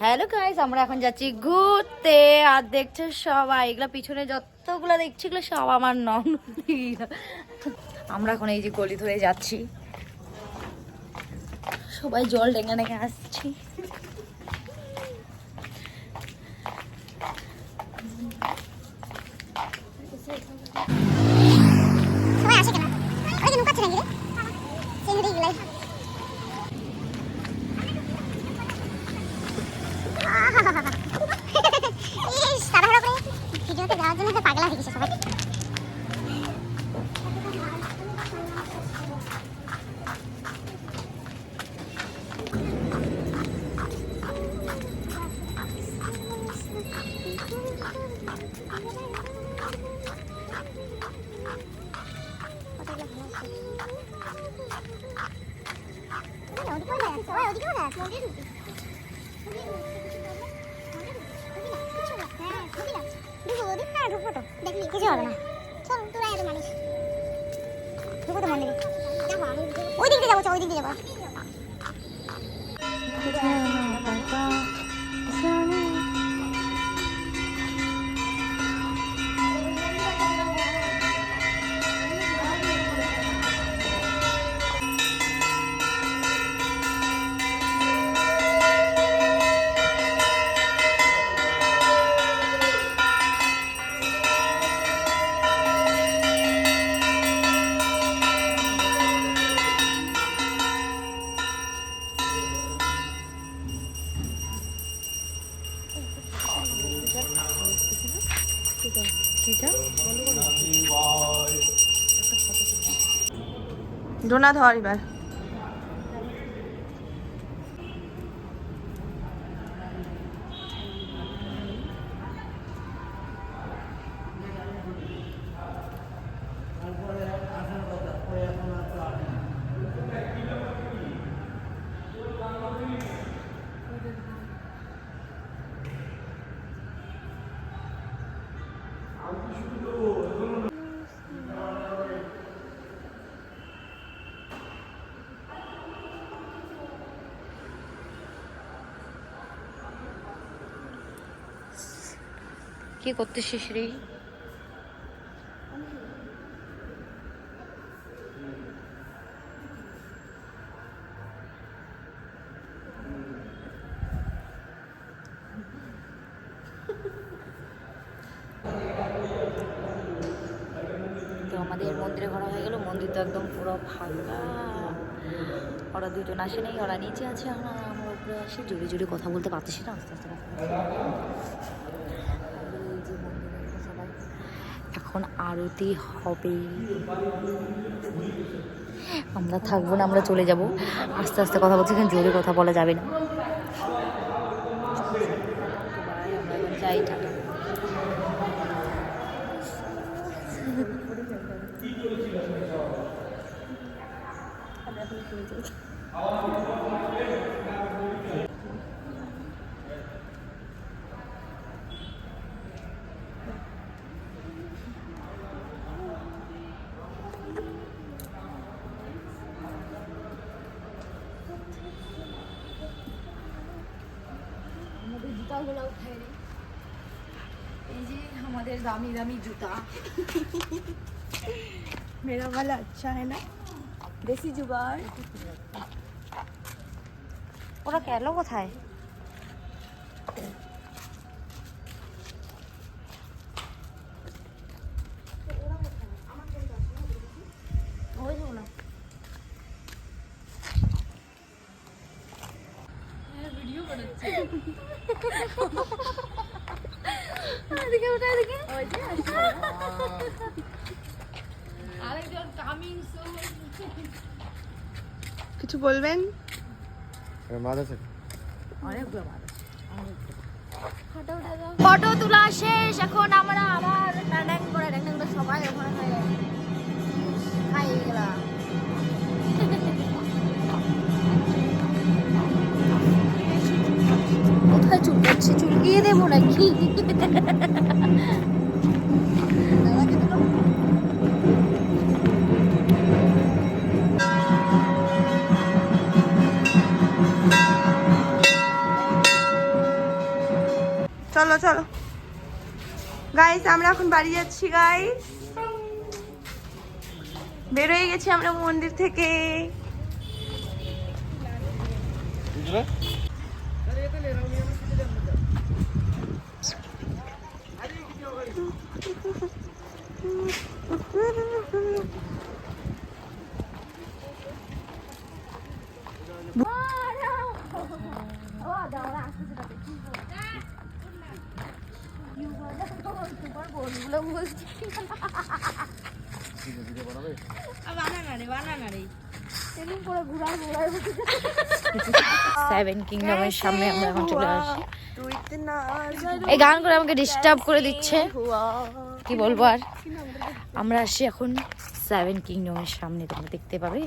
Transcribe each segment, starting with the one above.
Hello guys আমরা এখন যাচ্ছি ঘুরতে। আর দেখছ সবাই, এগুলো পিছনে যতগুলো দেখছি, এগুলো সব আমার নন আমরা এখন এই যে গলি ধরে যাচ্ছি। সবাই জল ডেঙ্গে ডেঙ্গে আসছি। সবাই আসে কেন? গেলে। কিছু হবে না চল তোরা এত মানুষ ঢুকো তো মন্দিরে ওই দিক যাব। ওই দিক যাব ডোনা ধর এবার। কি করতেছিস রে? আমাদের মন্দিরে ঘোরা হয়ে গেল, মন্দির তো একদম পুরো ফাঁকা। ওরা দুজন আসে নেই, ওরা নিচে আছে, আমরা আমরা উপরে আসি, জোরে জোরে কথা বলতে পারতেছি না, আস্তে আস্তে বলছি। এই যে মন্দিরে সবাই এখন আরতি হবে আমরা থাকব না আমরা চলে যাব। আস্তে আস্তে কথা বলছি কিন্তু জোরে কথা বলা যাবে না। আমরা এখন যাই টাটা আমাদের জুতাগুলো উঠাই নি এই যে আমাদের দামি দামি জুতা मेरा वाला अच्छा है ना দেশি জুগার ওরা গেল কোথায় এদিকে ওটা এদিকে কিছু বলবেন ফটো তোলা শেষ এখন আমরা আবার করে সবাই ওখানে খাই খাই গেলাম। পারব নাকি চলো চলো। গাইস আমরা এখন বাড়ি যাচ্ছি গাইস বেরোয় গেছি আমরা মন্দির থেকে। সেভেন কিংডমের সামনে আমরা এখন চলে আসি তুই ইতনা এই গান করে আমাকে ডিস্টার্ব করে দিচ্ছে। কি বলব আর? আমরা আসি এখন সেভেন কিংডমের সামনে, তোমরা দেখতে পাবে।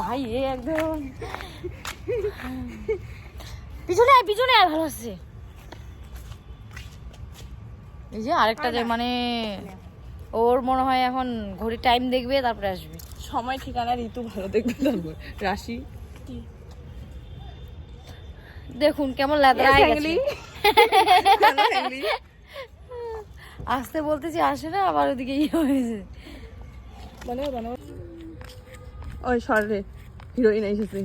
ভাই, এ একদম। পিছনে পিছনে আয়, ভালো আছে। এই যে আরেকটা যে মানে ওর মনে হয় এখন ঘড়ি টাইম দেখবে তারপরে আসবে। সময় ঠিকানা ঋতু ভালো দেখবে তারপর। রাশি? দেখুন কেমন লেদরা আসতে বলতেছি আসে না আবার ওদিকে ইয়ে হয়েছে ওই সরে হিরোইন এসেছে।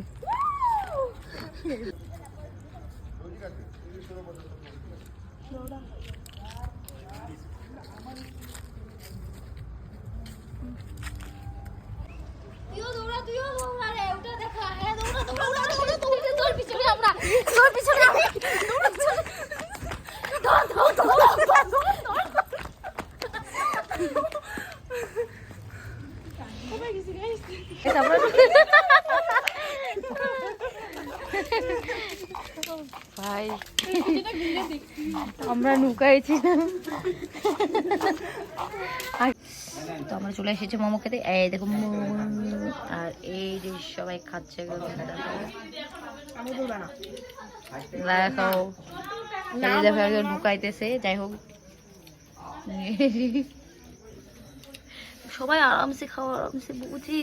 তুইও দৌড়া তুইও দৌড়া রে ওটা দেখা হ্যাঁ দৌড়া দৌড়া দৌড়া দৌড়া দৌড়া তোর পিছনে আমরা তোর পিছনে আমরা দৌড়া দৌড়া দৌড়া দৌড়া দৌড়া দৌড়া ভাই। আমরা নুকাইছি আর তো আমরা চলে এসেছি মোমো খেতে। এই দেখো আর এই যে সবাই খাচ্ছে দেখো দেখো একজন ঢুকাইতেছে যাই হোক। সবাই আরামসে খাওয়া আরামসে বুঝি।